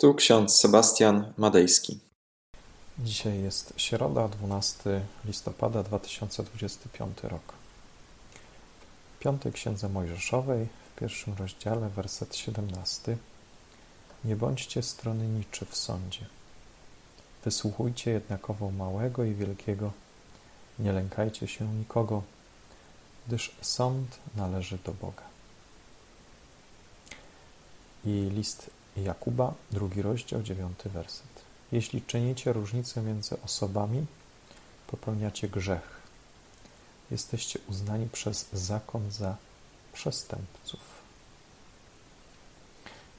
Tu ksiądz Sebastian Madejski. Dzisiaj jest środa, 12 listopada 2025 rok. Piątej Księdze Mojżeszowej, w pierwszym rozdziale, werset 17. Nie bądźcie stronniczy w sądzie. Wysłuchujcie jednakowo małego i wielkiego. Nie lękajcie się nikogo, gdyż sąd należy do Boga. I list Jakuba, drugi rozdział, dziewiąty werset. Jeśli czynicie różnicę między osobami, popełniacie grzech. Jesteście uznani przez zakon za przestępców.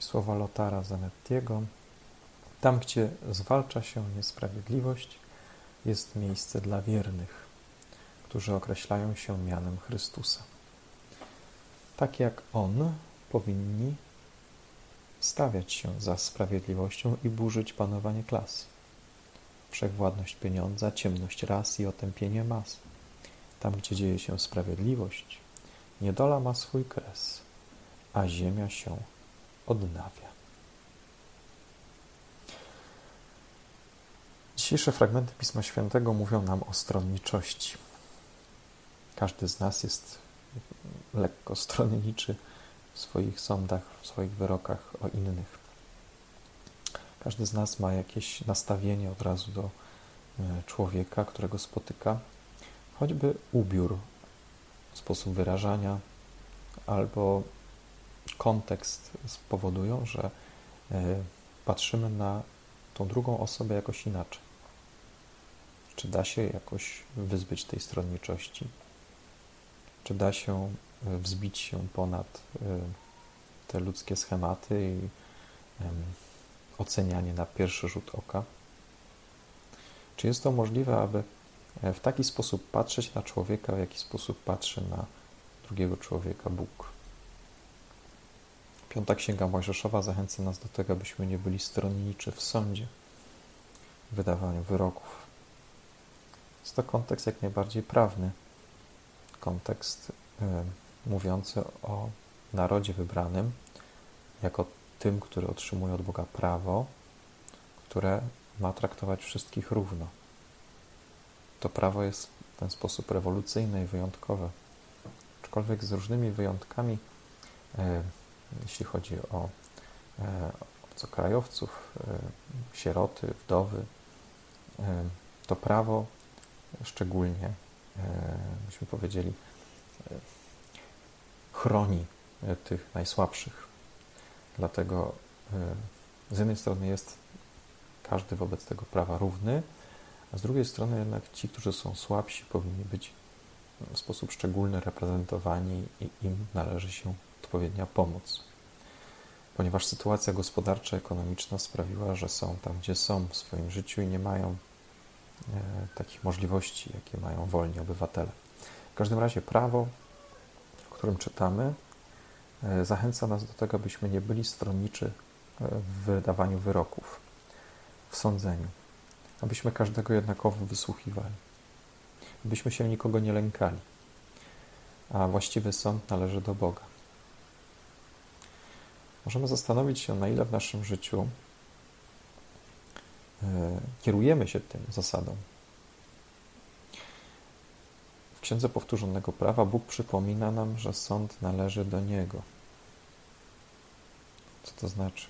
I słowa Lotara Zanettiego. Tam, gdzie zwalcza się niesprawiedliwość, jest miejsce dla wiernych, którzy określają się mianem Chrystusa. Tak jak On powinni stawiać się za sprawiedliwością i burzyć panowanie klas. Wszechwładność pieniądza, ciemność ras i otępienie mas. Tam, gdzie dzieje się sprawiedliwość, niedola ma swój kres, a ziemia się odnawia. Dzisiejsze fragmenty Pisma Świętego mówią nam o stronniczości. Każdy z nas jest lekko stronniczy w swoich sądach, w swoich wyrokach o innych. Każdy z nas ma jakieś nastawienie od razu do e, człowieka, którego spotyka, choćby ubiór, sposób wyrażania albo kontekst spowodują, że e, patrzymy na tą drugą osobę jakoś inaczej. Czy da się jakoś wyzbyć tej stronniczości? Czy da się wzbić się ponad e, te ludzkie schematy i ocenianie na pierwszy rzut oka? Czy jest to możliwe, aby e, w taki sposób patrzeć na człowieka, w jaki sposób patrzy na drugiego człowieka Bóg? Piąta Księga Mojżeszowa zachęca nas do tego, abyśmy nie byli stronniczy w sądzie, w wydawaniu wyroków. Jest to kontekst jak najbardziej prawny kontekst e, mówiący o narodzie wybranym jako tym, który otrzymuje od Boga prawo, które ma traktować wszystkich równo. To prawo jest w ten sposób rewolucyjne i wyjątkowe. Aczkolwiek z różnymi wyjątkami, e, jeśli chodzi o e, obcokrajowców, sieroty, wdowy, to prawo szczególnie E, byśmy powiedzieli, e, chroni e, tych najsłabszych. Dlatego z jednej strony jest każdy wobec tego prawa równy, a z drugiej strony jednak ci, którzy są słabsi, powinni być w sposób szczególny reprezentowani i im należy się odpowiednia pomoc. Ponieważ sytuacja gospodarcza, ekonomiczna sprawiła, że są tam, gdzie są w swoim życiu i nie mają E, takich możliwości, jakie mają wolni obywatele. W każdym razie prawo, którym czytamy, e, zachęca nas do tego, abyśmy nie byli stronniczy e, w wydawaniu wyroków, w sądzeniu, abyśmy każdego jednakowo wysłuchiwali, abyśmy się nikogo nie lękali, a właściwy sąd należy do Boga. Możemy zastanowić się, na ile w naszym życiu E, kierujemy się tym zasadą. Księdze Powtórzonego Prawa Bóg przypomina nam, że sąd należy do Niego. Co to znaczy?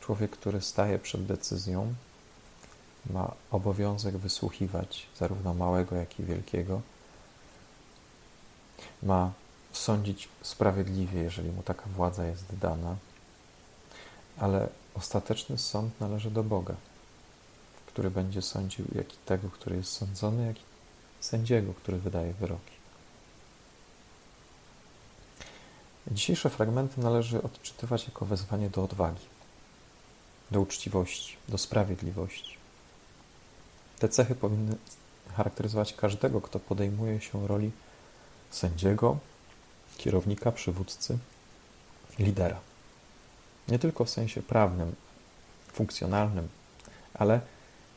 Człowiek, który staje przed decyzją, ma obowiązek wysłuchiwać zarówno małego, jak i wielkiego. Ma sądzić sprawiedliwie, jeżeli mu taka władza jest dana, ale Ostateczny sąd należy do Boga, który będzie sądził jak i tego, który jest sądzony, jak i sędziego, który wydaje wyroki. Dzisiejsze fragmenty należy odczytywać jako wezwanie do odwagi, do uczciwości, do sprawiedliwości. Te cechy powinny charakteryzować każdego, kto podejmuje się roli sędziego, kierownika, przywódcy, lidera. Nie tylko w sensie prawnym, funkcjonalnym, ale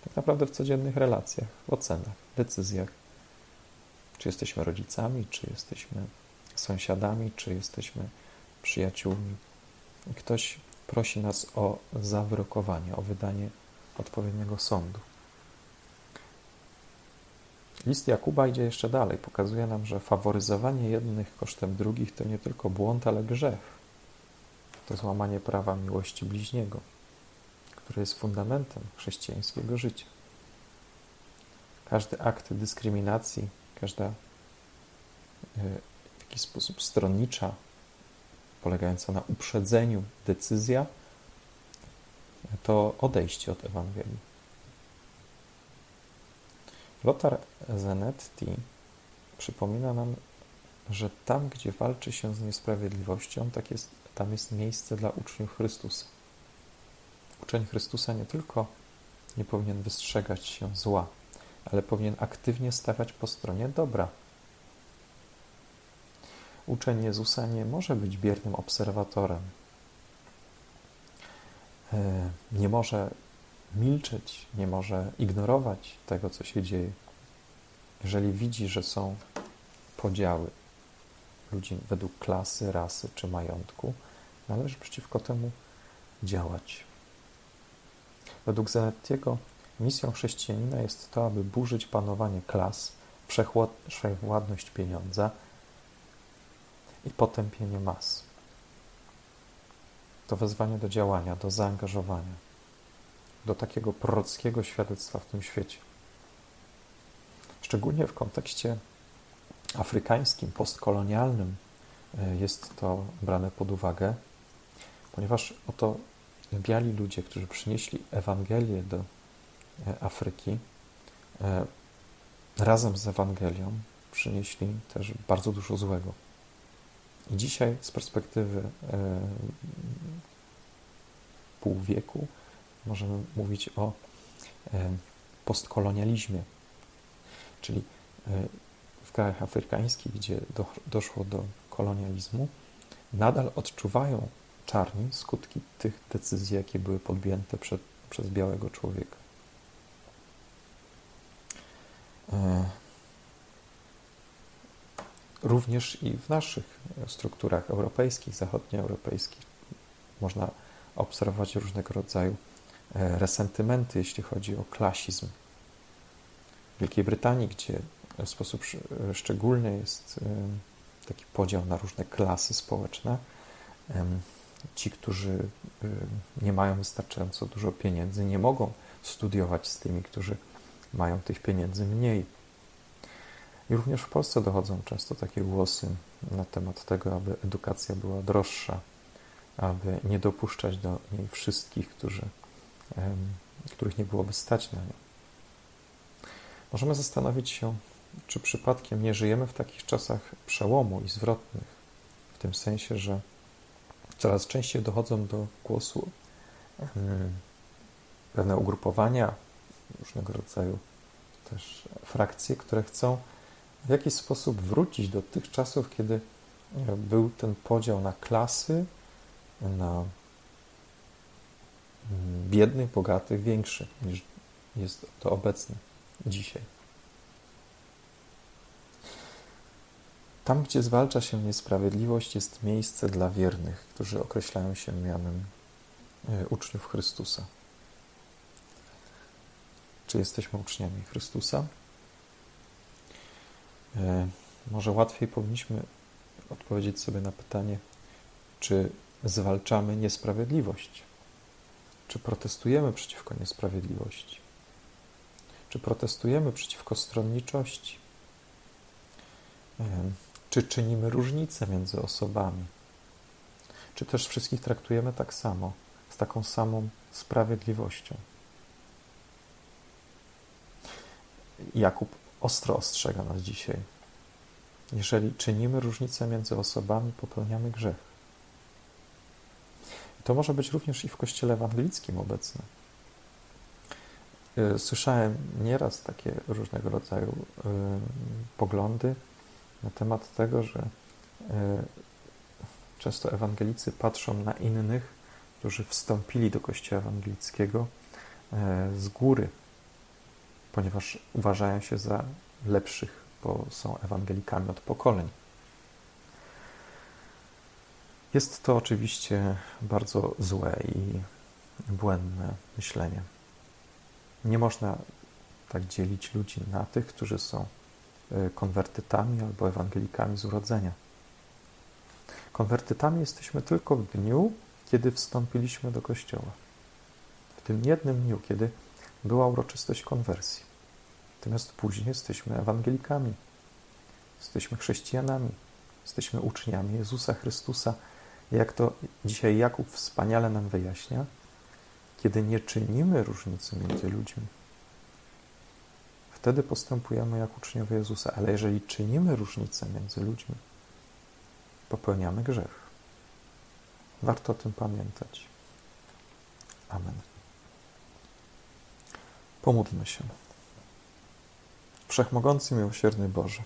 tak naprawdę w codziennych relacjach, ocenach, decyzjach. Czy jesteśmy rodzicami, czy jesteśmy sąsiadami, czy jesteśmy przyjaciółmi. Ktoś prosi nas o zawyrokowanie, o wydanie odpowiedniego sądu. List Jakuba idzie jeszcze dalej. Pokazuje nam, że faworyzowanie jednych kosztem drugich to nie tylko błąd, ale grzech. To złamanie prawa miłości bliźniego, które jest fundamentem chrześcijańskiego życia. Każdy akt dyskryminacji, każda y, w jakiś sposób stronnicza, polegająca na uprzedzeniu decyzja, to odejście od Ewangelii. Lothar Zanetti przypomina nam, że tam, gdzie walczy się z niesprawiedliwością, tak jest, tam jest miejsce dla uczniów Chrystusa. Uczeń Chrystusa nie tylko nie powinien wystrzegać się zła, ale powinien aktywnie stawać po stronie dobra. Uczeń Jezusa nie może być biernym obserwatorem. E, nie może milczeć, nie może ignorować tego, co się dzieje. Jeżeli widzi, że są podziały ludzi według klasy, rasy czy majątku, należy przeciwko temu działać. Według Zanettiego misją chrześcijanina jest to, aby burzyć panowanie klas, wszechwładność pieniądza i potępienie mas. To wezwanie do działania, do zaangażowania do takiego prorockiego świadectwa w tym świecie. Szczególnie w kontekście afrykańskim, postkolonialnym e, jest to brane pod uwagę, ponieważ oto biali ludzie, którzy przynieśli Ewangelię do Afryki, e, razem z Ewangelią przynieśli też bardzo dużo złego. I dzisiaj z perspektywy pół wieku możemy mówić o e, postkolonializmie, czyli e, w krajach afrykańskich, gdzie do, doszło do kolonializmu, nadal odczuwają czarni skutki tych decyzji, jakie były podjęte przez białego człowieka. E, również i w naszych strukturach europejskich, zachodnioeuropejskich można obserwować różnego rodzaju E, resentymenty, jeśli chodzi o klasizm. W Wielkiej Brytanii, gdzie w sposób szczególny jest e, taki podział na różne klasy społeczne, ci, którzy e, nie mają wystarczająco dużo pieniędzy, nie mogą studiować z tymi, którzy mają tych pieniędzy mniej. I również w Polsce dochodzą często takie głosy na temat tego, aby edukacja była droższa, aby nie dopuszczać do niej wszystkich, którzy których nie byłoby stać na nią. Możemy zastanowić się, czy przypadkiem nie żyjemy w takich czasach przełomu i zwrotnych, w tym sensie, że coraz częściej dochodzą do głosu pewne ugrupowania, różnego rodzaju też frakcje, które chcą w jakiś sposób wrócić do tych czasów, kiedy był ten podział na klasy, na biednych, bogatych większy niż jest to obecne dzisiaj. Tam, gdzie zwalcza się niesprawiedliwość, jest miejsce dla wiernych, którzy określają się mianem e, uczniów Chrystusa. Czy jesteśmy uczniami Chrystusa? E, może łatwiej powinniśmy odpowiedzieć sobie na pytanie, czy zwalczamy niesprawiedliwość? Czy protestujemy przeciwko niesprawiedliwości? Czy protestujemy przeciwko stronniczości? Czy czynimy różnicę między osobami? Czy też wszystkich traktujemy tak samo, z taką samą sprawiedliwością? Jakub ostro ostrzega nas dzisiaj. Jeżeli czynimy różnicę między osobami, popełniamy grzech. To może być również i w kościele ewangelickim obecne. Y, słyszałem nieraz takie różnego rodzaju y, poglądy na temat tego, że y, często ewangelicy patrzą na innych, którzy wstąpili do kościoła ewangelickiego z góry, ponieważ uważają się za lepszych, bo są ewangelikami od pokoleń. Jest to oczywiście bardzo złe i błędne myślenie. Nie można tak dzielić ludzi na tych, którzy są y, konwertytami albo ewangelikami z urodzenia. Konwertytami jesteśmy tylko w dniu, kiedy wstąpiliśmy do kościoła. W tym jednym dniu, kiedy była uroczystość konwersji. Natomiast później jesteśmy ewangelikami, jesteśmy chrześcijanami, jesteśmy uczniami Jezusa Chrystusa. Jak to dzisiaj Jakub wspaniale nam wyjaśnia, kiedy nie czynimy różnicy między ludźmi, wtedy postępujemy jak uczniowie Jezusa. Ale jeżeli czynimy różnicę między ludźmi, popełniamy grzech. Warto o tym pamiętać. Amen. Pomódlmy się. Wszechmogący, miłosierny Boże.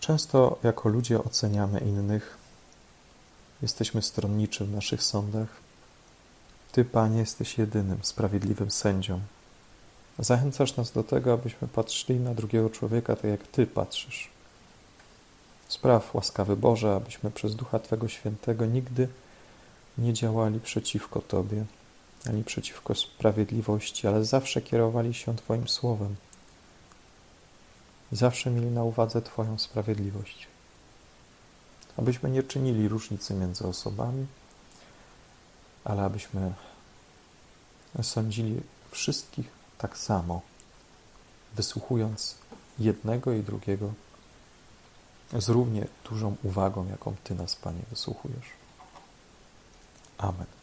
Często jako ludzie oceniamy innych, jesteśmy stronniczy w naszych sądach. Ty, Panie, jesteś jedynym sprawiedliwym sędzią. Zachęcasz nas do tego, abyśmy patrzyli na drugiego człowieka tak, jak Ty patrzysz. Spraw, łaskawy Boże, abyśmy przez Ducha Twego Świętego nigdy nie działali przeciwko Tobie, ani przeciwko sprawiedliwości, ale zawsze kierowali się Twoim słowem i zawsze mieli na uwadze Twoją sprawiedliwość. Abyśmy nie czynili różnicy między osobami, ale abyśmy sądzili wszystkich tak samo, wysłuchując jednego i drugiego z równie dużą uwagą, jaką Ty nas, Panie, wysłuchujesz. Amen.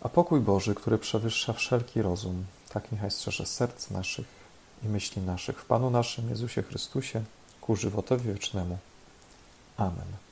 A pokój Boży, który przewyższa wszelki rozum, tak niechaj strzeże serc naszych i myśli naszych w Panu naszym Jezusie Chrystusie ku żywotowi wiecznemu. Amen.